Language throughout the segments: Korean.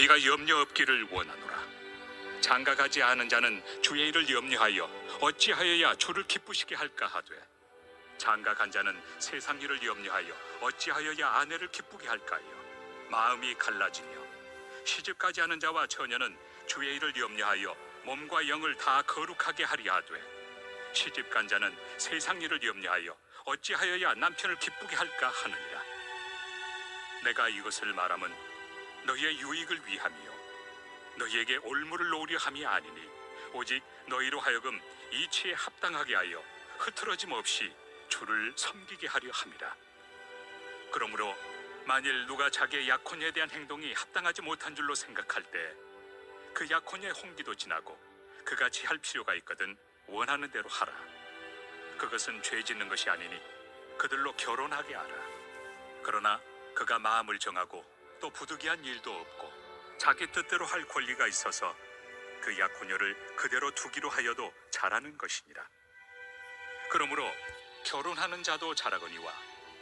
너희가 염려 없기를 원하노라. 장가가지 않은 자는 주의 일을 염려하여 어찌하여야 주를 기쁘시게 할까 하되 장가간 자는 세상 일을 염려하여 어찌하여야 아내를 기쁘게 할까요? 마음이 갈라지며 시집가지 않은 자와 처녀는 주의 일을 염려하여 몸과 영을 다 거룩하게 하리 하되 시집간 자는 세상 일을 염려하여 어찌하여야 남편을 기쁘게 할까 하느니라. 내가 이것을 말함은 너희의 유익을 위함이요 너희에게 올무를 놓으려 함이 아니니 오직 너희로 하여금 이치에 합당하게 하여 흐트러짐 없이 주를 섬기게 하려 함이라. 그러므로 만일 누가 자기의 약혼에 대한 행동이 합당하지 못한 줄로 생각할 때 그 약혼의 홍기도 지나고 그가 지할 필요가 있거든 원하는 대로 하라. 그것은 죄 짓는 것이 아니니 그들로 결혼하게 하라. 그러나 그가 마음을 정하고 또 부득이한 일도 없고 자기 뜻대로 할 권리가 있어서 그 약혼녀를 그대로 두기로 하여도 잘하는 것이니라. 그러므로 결혼하는 자도 잘하거니와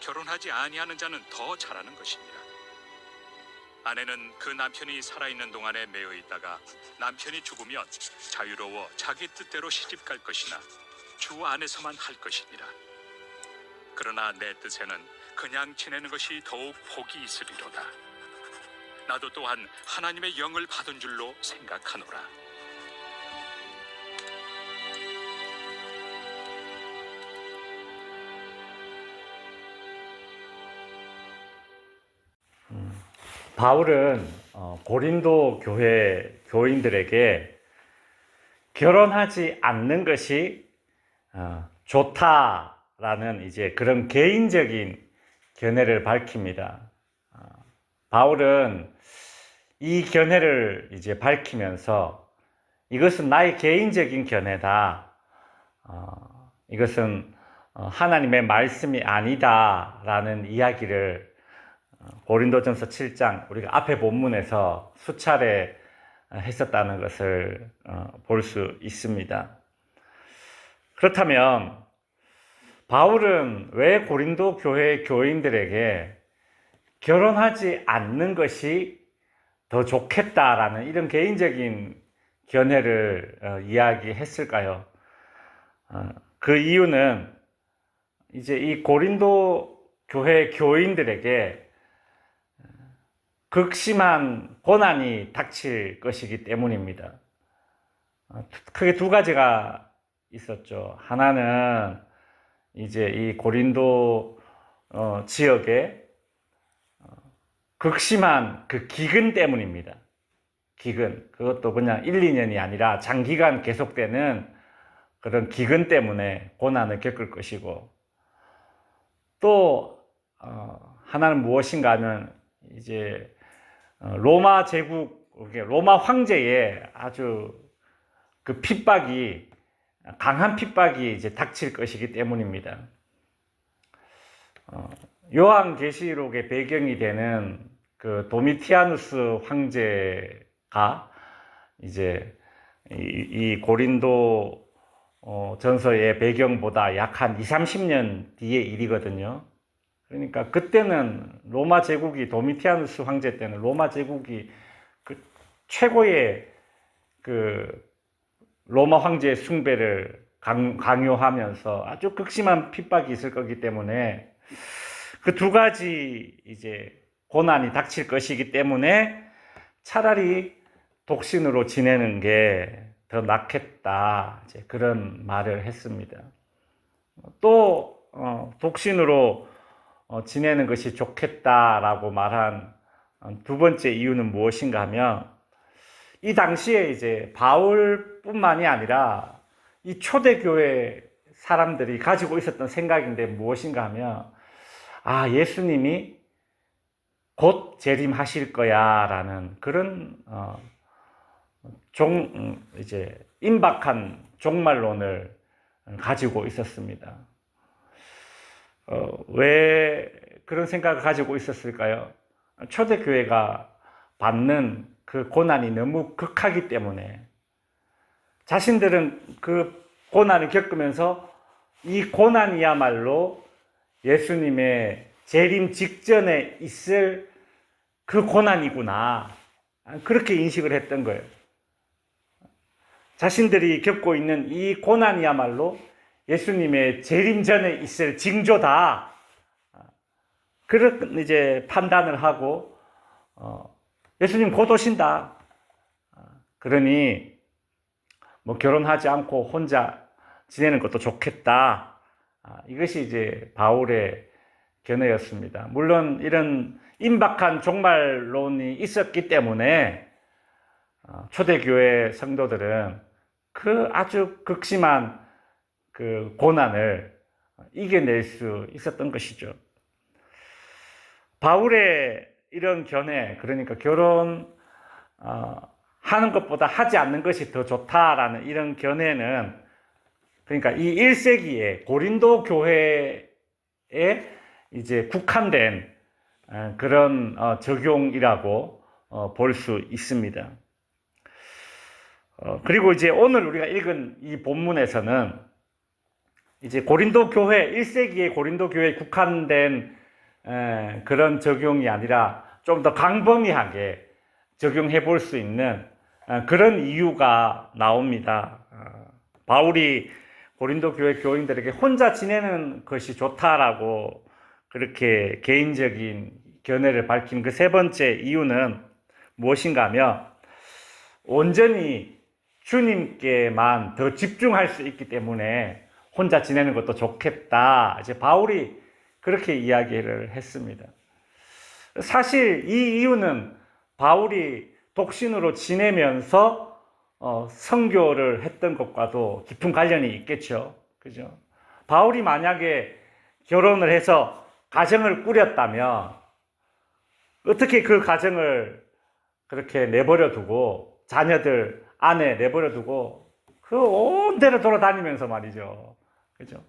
결혼하지 아니하는 자는 더 잘하는 것이니라. 아내는 그 남편이 살아있는 동안에 매여 있다가 남편이 죽으면 자유로워 자기 뜻대로 시집갈 것이나 주 안에서만 할 것이니라. 그러나 내 뜻에는 그냥 지내는 것이 더욱 복이 있으리로다. 나도 또한 하나님의 영을 받은 줄로 생각하노라. 바울은 어, 고린도 교회 교인들에게 결혼하지 않는 것이 어, 좋다라는 이제 그런 개인적인 견해를 밝힙니다. 어, 바울은 이 견해를 이제 밝히면서 이것은 나의 개인적인 견해다. 어, 이것은 어, 하나님의 말씀이 아니다라는 이야기를 어, 고린도전서 7장 우리가 앞에 본문에서 수차례 어, 했었다는 것을 어, 볼수 있습니다. 그렇다면 바울은 왜 고린도 교회 교인들에게 결혼하지 않는 것이 더 좋겠다라는 이런 개인적인 견해를 어, 이야기했을까요? 어, 그 이유는 이제 이 고린도 교회 교인들에게 극심한 고난이 닥칠 것이기 때문입니다. 어, 크게 두 가지가 있었죠. 하나는 이제 이 고린도 어, 지역에 어, 극심한 그 기근 때문입니다. 기근. 그것도 그냥 1, 2년이 아니라 장기간 계속되는 그런 기근 때문에 고난을 겪을 것이고 또 어, 하나는 무엇인가 하면 이제 어, 로마 제국 로마 황제의 아주 그 핍박이 강한 핍박이 이제 닥칠 것이기 때문입니다. 어, 요한계시록의 배경이 되는 그 도미티아누스 황제가 이제 이, 이 고린도 어, 전서의 배경보다 약 한 2, 30년 뒤의 일이거든요. 그러니까 그때는 로마 제국이 도미티아누스 황제 때는 로마 제국이 그 최고의 그 로마 황제의 숭배를 강, 강요하면서 아주 극심한 핍박이 있을 거기 때문에 그 두 가지 이제 고난이 닥칠 것이기 때문에 차라리 독신으로 지내는 게 더 낫겠다 이제 그런 말을 했습니다. 또 어, 독신으로 어, 지내는 것이 좋겠다라고 말한 어, 두 번째 이유는 무엇인가 하면 이 당시에 이제 바울뿐만이 아니라 이 초대교회 사람들이 가지고 있었던 생각인데 무엇인가 하면 아 예수님이 곧 재림하실 거야라는 그런 어, 종 음, 이제 임박한 종말론을 가지고 있었습니다. 어, 왜 그런 생각을 가지고 있었을까요? 초대교회가 받는 그 고난이 너무 극하기 때문에 자신들은 그 고난을 겪으면서 이 고난이야말로 예수님의 재림 직전에 있을 그 고난이구나. 그렇게 인식을 했던 거예요. 자신들이 겪고 있는 이 고난이야말로 예수님의 재림 전에 있을 징조다. 그런 이제 판단을 하고 어, 예수님 곧 오신다. 그러니 뭐 결혼하지 않고 혼자 지내는 것도 좋겠다. 아, 이것이 이제 바울의 견해였습니다. 물론 이런 임박한 종말론이 있었기 때문에 어, 초대교회 성도들은 그 아주 극심한 그 고난을 이겨낼 수 있었던 것이죠. 바울의 이런 견해, 그러니까 결혼 어, 하는 것보다 하지 않는 것이 더 좋다라는 이런 견해는 그러니까 이 1세기에 고린도 교회에 이제 국한된 어, 그런 어, 적용이라고 어, 볼수 있습니다. 어, 그리고 이제 오늘 우리가 읽은 이 본문에서는 이제 고린도 교회 1세기의 고린도 교회에 국한된 에, 그런 적용이 아니라 좀더 강범위하게 적용해 볼 수 있는 어, 그런 이유가 나옵니다. 어, 바울이 고린도 교회 교인들에게 혼자 지내는 것이 좋다라고 그렇게 개인적인 견해를 밝힌 그세 번째 이유는 무엇인가 하면 온전히 주님께만 더 집중할 수 있기 때문에 혼자 지내는 것도 좋겠다. 이제 바울이 그렇게 이야기를 했습니다. 사실 이 이유는 바울이 독신으로 지내면서 어, 선교를 했던 것과도 깊은 관련이 있겠죠. 그죠? 바울이 만약에 결혼을 해서 가정을 꾸렸다면 어떻게 그 가정을 그렇게 내버려 두고 자녀들 아내 내버려 두고 그 온 데를 돌아다니면서 말이죠. 그죠?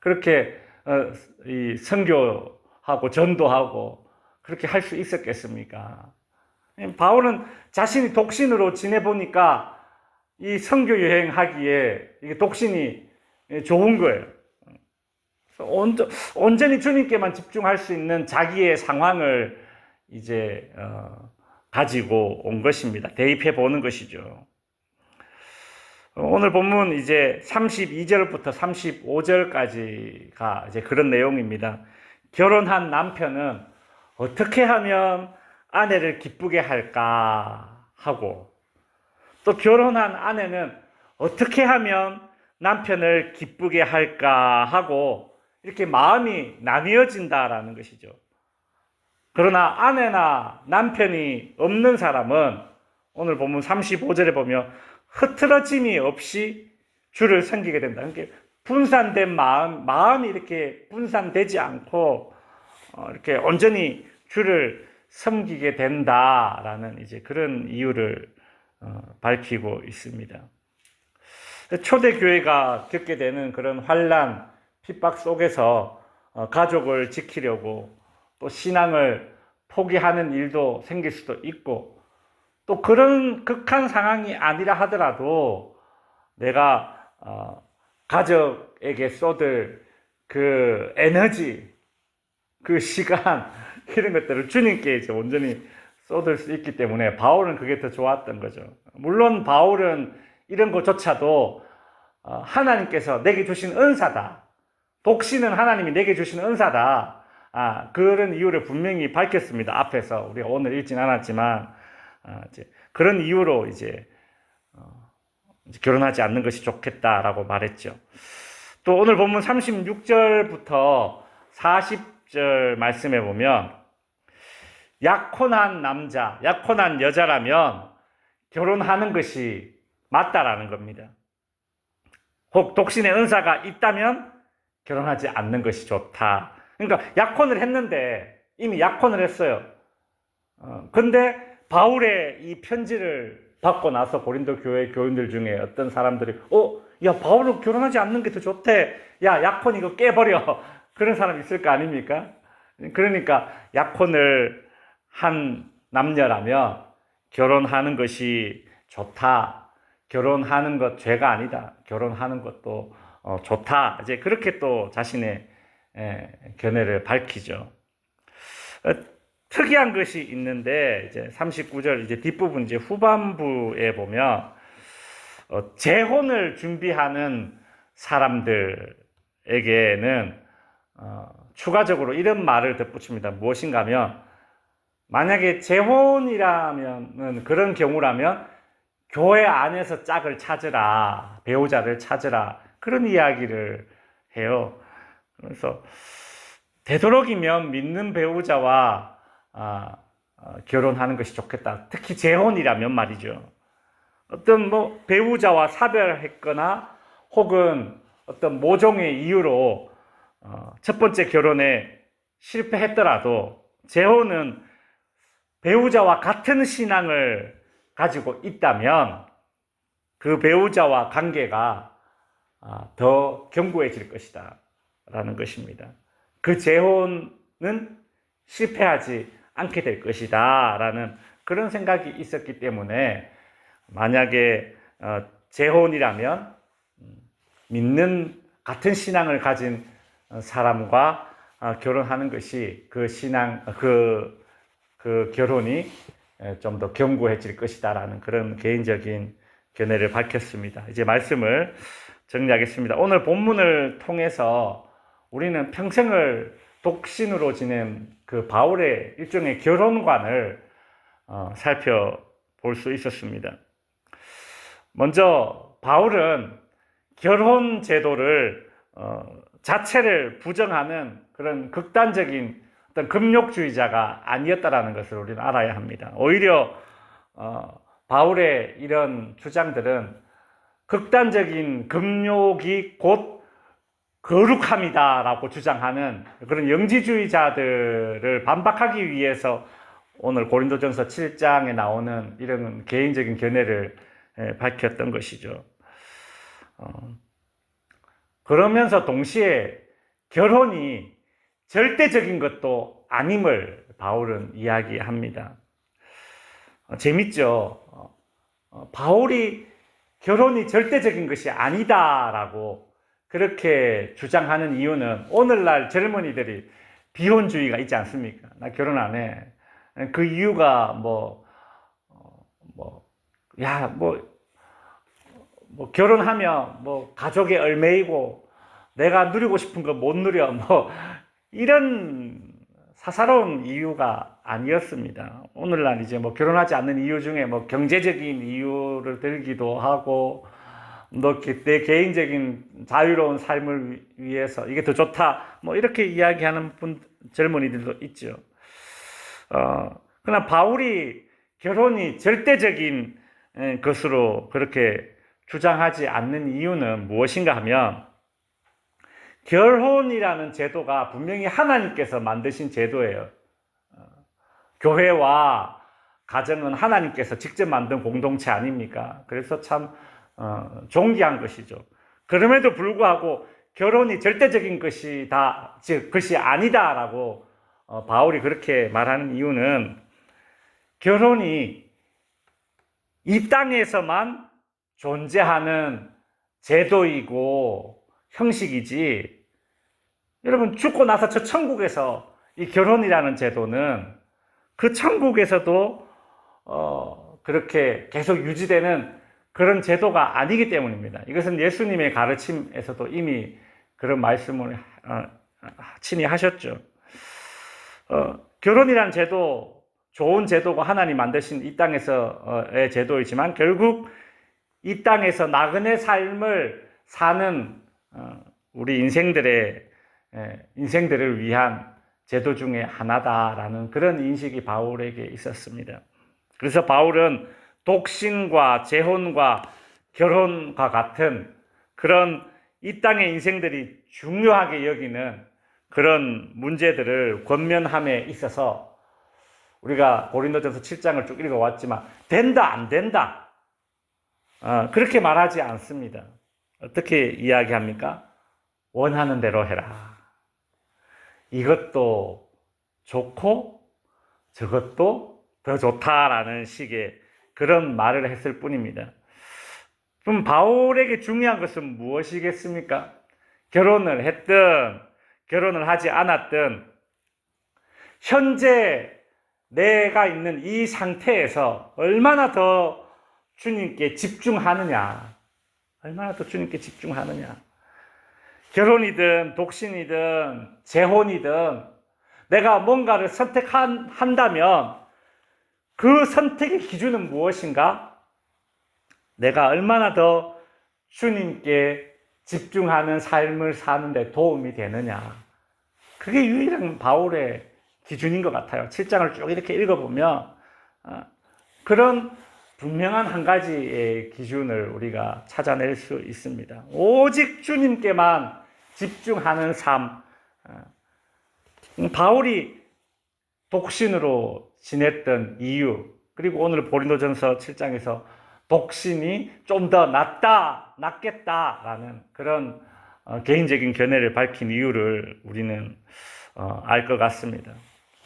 그렇게 어, 이 선교하고 전도하고 그렇게 할 수 있었겠습니까? 바울은 자신이 독신으로 지내보니까 이 선교 여행하기에 이게 독신이 좋은 거예요. 온전, 온전히 주님께만 집중할 수 있는 자기의 상황을 이제 어, 가지고 온 것입니다. 대입해 보는 것이죠. 오늘 본문 이제 32절부터 35절까지가 이제 그런 내용입니다. 결혼한 남편은 어떻게 하면 아내를 기쁘게 할까 하고 또 결혼한 아내는 어떻게 하면 남편을 기쁘게 할까 하고 이렇게 마음이 나뉘어진다라는 것이죠. 그러나 아내나 남편이 없는 사람은 오늘 보면 35절에 보면 흐트러짐이 없이 주를 섬기게 된다. 그러니까 분산된 마음, 마음이 이렇게 분산되지 않고 어, 이렇게 온전히 주를 섬기게 된다라는 이제 그런 이유를 어, 밝히고 있습니다. 초대 교회가 겪게 되는 그런 환란, 핍박 속에서 어, 가족을 지키려고 또 신앙을 포기하는 일도 생길 수도 있고 또 그런 극한 상황이 아니라 하더라도 내가 어, 가족에게 쏟을 그 에너지, 그 시간 이런 것들을 주님께 이제 온전히 쏟을 수 있기 때문에 바울은 그게 더 좋았던 거죠. 물론 바울은 이런 것조차도 어, 하나님께서 내게 주신 은사다. 독신은 하나님이 내게 주신 은사다. 아, 그런 이유를 분명히 밝혔습니다. 앞에서 우리가 오늘 읽진 않았지만 아, 이제 그런 이유로 이제, 어, 이제 결혼하지 않는 것이 좋겠다라고 말했죠. 또 오늘 본문 36절부터 40절 말씀해 보면 약혼한 남자, 약혼한 여자라면 결혼하는 것이 맞다라는 겁니다. 혹 독신의 은사가 있다면 결혼하지 않는 것이 좋다. 그러니까 약혼을 했는데 이미 약혼을 했어요. 어, 근데 바울의 이 편지를 받고 나서 고린도 교회 교인들 중에 어떤 사람들이 어, 야 바울은 결혼하지 않는 게 더 좋대. 야 약혼 이거 깨버려. 그런 사람 있을 거 아닙니까? 그러니까 약혼을 한 남녀라면 결혼하는 것이 좋다. 결혼하는 것 죄가 아니다. 결혼하는 것도 어, 좋다. 이제 그렇게 또 자신의 에, 견해를 밝히죠. 어, 특이한 것이 있는데 이제 39절 이제 뒷부분 이제 후반부에 보면 어, 재혼을 준비하는 사람들에게는 어, 추가적으로 이런 말을 덧붙입니다. 무엇인가 하면 만약에 재혼이라면 그런 경우라면 교회 안에서 짝을 찾으라 배우자를 찾으라 그런 이야기를 해요. 그래서 되도록이면 믿는 배우자와 아, 어, 결혼하는 것이 좋겠다. 특히 재혼이라면 말이죠. 어떤 뭐 배우자와 사별했거나 혹은 어떤 모종의 이유로 어, 첫 번째 결혼에 실패했더라도 재혼은 배우자와 같은 신앙을 가지고 있다면 그 배우자와 관계가 아, 더 견고해질 것이다. 라는 것입니다. 그 재혼은 실패하지 않게 될 것이다. 라는 그런 생각이 있었기 때문에 만약에 어, 재혼이라면 음, 믿는 같은 신앙을 가진 어, 사람과 어, 결혼하는 것이 그 신앙 그, 그 결혼이 좀 더 견고해질 것이다라는 그런 개인적인 견해를 밝혔습니다. 이제 말씀을 정리하겠습니다. 오늘 본문을 통해서 우리는 평생을 독신으로 지낸 그 바울의 일종의 결혼관을 어, 살펴볼 수 있었습니다. 먼저 바울은 결혼 제도를 어, 자체를 부정하는 그런 극단적인 어떤 금욕주의자가 아니었다라는 것을 우리는 알아야 합니다. 오히려 어, 바울의 이런 주장들은 극단적인 금욕이 곧 거룩함이다라고 주장하는 그런 영지주의자들을 반박하기 위해서 오늘 고린도전서 7장에 나오는 이런 개인적인 견해를 예, 밝혔던 것이죠. 어, 그러면서 동시에 결혼이 절대적인 것도 아님을 바울은 이야기합니다. 어, 재밌죠? 어, 어, 바울이 결혼이 절대적인 것이 아니다라고 그렇게 주장하는 이유는 오늘날 젊은이들이 비혼주의가 있지 않습니까? 나 결혼 안 해. 그 이유가 뭐, 어, 뭐, 야, 뭐, 뭐 결혼하면 뭐 가족의 얼매이고 내가 누리고 싶은 거 못 누려 뭐 이런 사사로운 이유가 아니었습니다. 오늘날 이제 뭐 결혼하지 않는 이유 중에 뭐 경제적인 이유를 들기도 하고 뭐내 개인적인 자유로운 삶을 위해서 이게 더 좋다 뭐 이렇게 이야기하는 분 젊은이들도 있죠. 어 그러나 바울이 결혼이 절대적인 에, 것으로 그렇게 주장하지 않는 이유는 무엇인가 하면 결혼이라는 제도가 분명히 하나님께서 만드신 제도예요. 어, 교회와 가정은 하나님께서 직접 만든 공동체 아닙니까? 그래서 참 어, 존귀한 것이죠. 그럼에도 불구하고 결혼이 절대적인 것이다, 즉 것이 아니다라고 어, 바울이 그렇게 말하는 이유는 결혼이 이 땅에서만 존재하는 제도이고 형식이지. 여러분 죽고 나서 저 천국에서 이 결혼이라는 제도는 그 천국에서도 어, 그렇게 계속 유지되는 그런 제도가 아니기 때문입니다. 이것은 예수님의 가르침에서도 이미 그런 말씀을 어, 친히 하셨죠. 어, 결혼이란 제도 좋은 제도가 하나님 만드신 이 땅에서의 제도이지만 결국 이 땅에서 나그네 삶을 사는 어, 우리 인생들의 인생들을 위한 제도 중에 하나다라는 그런 인식이 바울에게 있었습니다. 그래서 바울은 독신과 재혼과 결혼과 같은 그런 이 땅의 인생들이 중요하게 여기는 그런 문제들을 권면함에 있어서 우리가 고린도전서 7장을 쭉 읽어왔지만 된다 안 된다 어, 그렇게 말하지 않습니다. 어떻게 이야기합니까? 원하는 대로 해라. 이것도 좋고 저것도 더 좋다라는 식의 그런 말을 했을 뿐입니다. 그럼 바울에게 중요한 것은 무엇이겠습니까? 결혼을 했든 결혼을 하지 않았든 현재 내가 있는 이 상태에서 얼마나 더 주님께 집중하느냐. 얼마나 더 주님께 집중하느냐. 결혼이든 독신이든 재혼이든 내가 뭔가를 선택한다면 그 선택의 기준은 무엇인가? 내가 얼마나 더 주님께 집중하는 삶을 사는데 도움이 되느냐. 그게 유일한 바울의 기준인 것 같아요. 7장을 쭉 이렇게 읽어보면 어, 그런 분명한 한 가지의 기준을 우리가 찾아낼 수 있습니다. 오직 주님께만 집중하는 삶. 어, 바울이 독신으로 지냈던 이유, 그리고 오늘 보리노전서 7장에서 독신이 좀 더 낫다, 낫겠다라는 그런 어, 개인적인 견해를 밝힌 이유를 우리는 어, 알것 같습니다.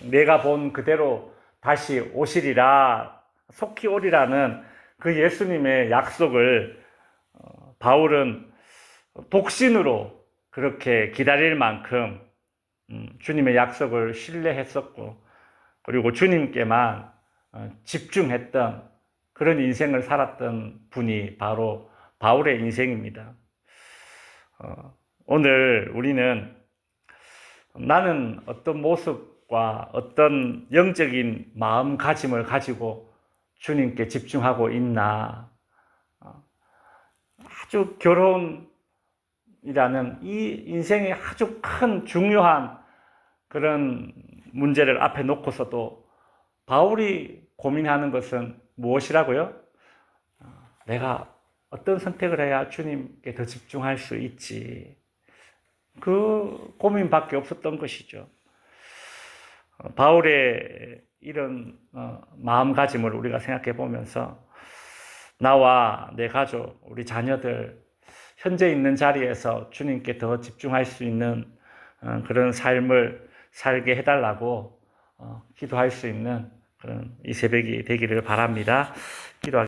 내가 본 그대로 다시 오시리라, 속히 오리라는 그 예수님의 약속을 어, 바울은 독신으로 그렇게 기다릴 만큼 음, 주님의 약속을 신뢰했었고, 그리고 주님께만 어, 집중했던 그런 인생을 살았던 분이 바로 바울의 인생입니다. 어, 오늘 우리는 나는 어떤 모습과 어떤 영적인 마음가짐을 가지고 주님께 집중하고 있나. 어, 아주 결혼 이라는 이 인생의 아주 큰 중요한 그런 문제를 앞에 놓고서도 바울이 고민하는 것은 무엇이라고요? 어, 내가 어떤 선택을 해야 주님께 더 집중할 수 있지. 그 고민밖에 없었던 것이죠. 어, 바울의 이런 어, 마음가짐을 우리가 생각해 보면서 나와 내 가족, 우리 자녀들 현재 있는 자리에서 주님께 더 집중할 수 있는 어, 그런 삶을 살게 해달라고 어, 기도할 수 있는 그런 이 새벽이 되기를 바랍니다. 기도